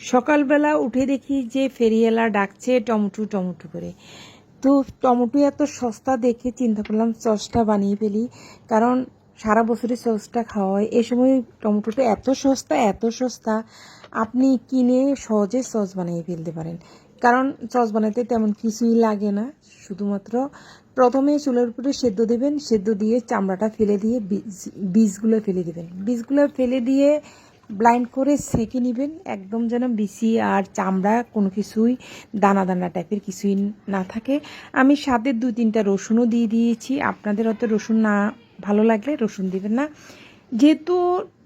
সকালবেলা উঠে দেখি যে ফেরিওয়ালা ডাকছে টমেটো টমেটো করে। তো টমেটো এত সস্তা দেখে চিন্তা করলাম, সসটা বানিয়ে ফেলি। কারণ সারা বছরই সসটা খাওয়া হয়। এ সময় টমেটোটা এত সস্তা এত সস্তা, আপনি কিনে সহজে সস বানিয়ে ফেলতে পারেন। কারণ সস বানাতে তেমন কিছুই লাগে না। শুধুমাত্র প্রথমে চুলের উপরে সেদ্ধ দেবেন, সেদ্ধ দিয়ে চামড়াটা ফেলে দিয়ে বীজ- বীজগুলো ফেলে দেবেন। বীজগুলো ফেলে দিয়ে ব্লাইন্ড করে সেঁকে নেবেন। একদম যেন বিসি আর চামড়া কোনো কিছুই দানা দানা টাইপের কিছুই না থাকে। আমি সাথে দু তিনটা রসুনও দিয়ে দিয়েছি। আপনাদের অত রসুন না ভালো লাগলে রসুন দিবেন না। যেহেতু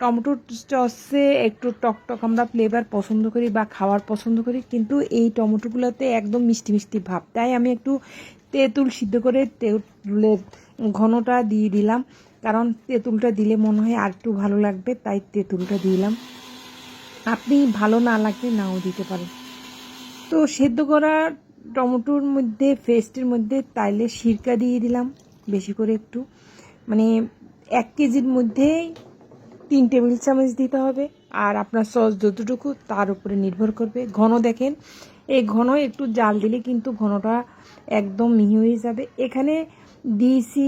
টমেটো সসে একটু টক টক আমরা ফ্লেভার পছন্দ করি বা খাওয়ার পছন্দ করি, কিন্তু এই টমেটোগুলোতে একদম মিষ্টি মিষ্টি ভাব। তাই আমি একটু তেঁতুল সিদ্ধ করে তেঁতুলের ঘনটা দিয়ে দিলাম। কারণ তেঁতুলটা দিলে মনে হয় আর একটু ভালো লাগবে, তাই তেঁতুলটা দিলাম। আপনি ভালো না লাগলে নাও দিতে পারেন। তো সেদ্ধ করা টমেটোর মধ্যে, পেস্টের মধ্যে তাইলে সিরকা দিয়ে দিলাম, বেশি করে একটু। মানে এক কেজির মধ্যে তিন টেবিল চামচ দিতে হবে, আর আপনার সস যতটুকু তার উপরে নির্ভর করবে। ঘন দেখেন এই ঘন একটু জাল দিলে কিন্তু ঘনটা একদম মিহি হয়ে যাবে। এখানে দিয়েছি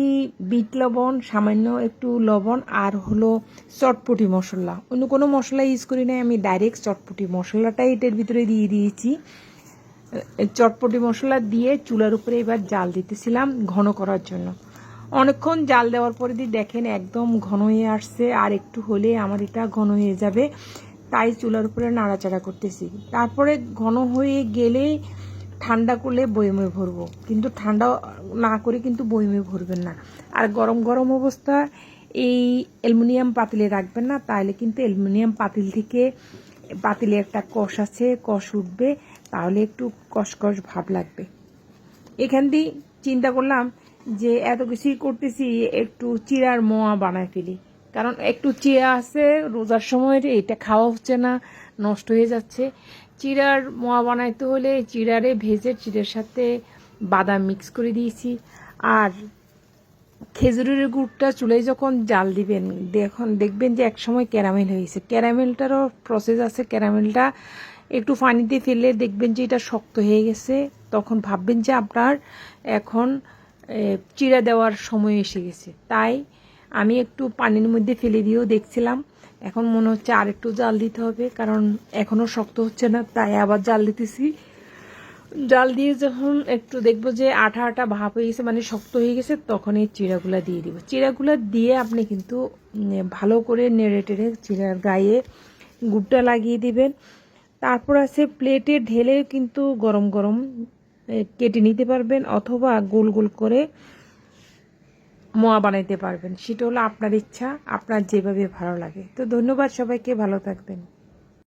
বিট লবণ, সামান্য একটু লবণ আর হলো চটপটি মশলা। অন্য কোনো মশলা ইউজ করি নাই, আমি ডাইরেক্ট চটপটি মশলাটাই এটার ভিতরে দিয়ে দিয়েছি। চটপটি মশলা দিয়ে চুলার উপরে এবার জাল দিতেছিলাম ঘন করার জন্য। অনেকক্ষণ জাল দেওয়ার পরে দিয়ে দেখেন একদম ঘন হয়ে আসছে, আর একটু হলে আমার এটা ঘন হয়ে যাবে। তাই চুলার উপরে নাড়াচাড়া করতেছি। তারপরে ঘন হয়ে গেলে ঠান্ডা করলে বয়মে ভরবো। কিন্তু ঠান্ডা না করে কিন্তু বয়মে ভরবেন না। আর গরম গরম অবস্থা, এই অ্যালুমিনিয়াম পাতিলে রাখবেন না তাহলে কিন্তু অ্যালুমিনিয়াম পাতিল থেকে পাতিলে একটা কষ আছে, কষ উঠবে, তাহলে একটু কষকষ ভাব লাগবে। এখান দিয়ে চিন্তা করলাম যে এত কিছুই করতেছি, একটু চিড়ার মোয়া বানায় ফেলি। কারণ একটু চিড়া আছে, রোজার সময় এটা খাওয়া হচ্ছে না, নষ্ট হয়ে যাচ্ছে। চিড়ার মোয়া বানাইতে হলে চিড়ারে ভেজে চিড়ের সাথে বাদাম মিক্স করে দিয়েছি। আর খেজুরের গুড়টা চুলে যখন জাল দিবেন, দেখুন, দেখবেন যে একসময় ক্যারামেল হয়েছে ক্যারামেলটারও প্রসেস আছে, ক্যারামেলটা একটু পানিতে ফেলে দেখবেন যে এটা শক্ত হয়ে গেছে। তখন ভাববেন যে আপনার এখন চিড়া দেওয়ার সময় এসে গেছে। তাই আমি একটু পানির মধ্যে ফেলে দিয়েও দেখছিলাম। এখন মনে হচ্ছে আর একটু জাল দিতে হবে, কারণ এখনও শক্ত হচ্ছে না, তাই আবার জাল দিতেছি। জাল দিয়ে যখন একটু দেখব যে আঠা আঠা ভাব হয়ে গেছে মানে শক্ত হয়ে গেছে, তখন এই চিড়াগুলা দিয়ে দিব। চিড়াগুলা দিয়ে আপনি কিন্তু ভালো করে নেড়ে টেড়ে চিড়ার গায়ে গুড়টা লাগিয়ে দিবেন। তারপর আছে প্লেটে ঢেলে কিন্তু গরম গরম কেটে নিতে পারবেন, অথবা গোল গোল করে মোয়া বানাইতে পারবেন। সেটা হলো আপনার ইচ্ছা, আপনার যেভাবে ভালো লাগে। তো ধন্যবাদ সবাইকে, ভালো থাকবেন।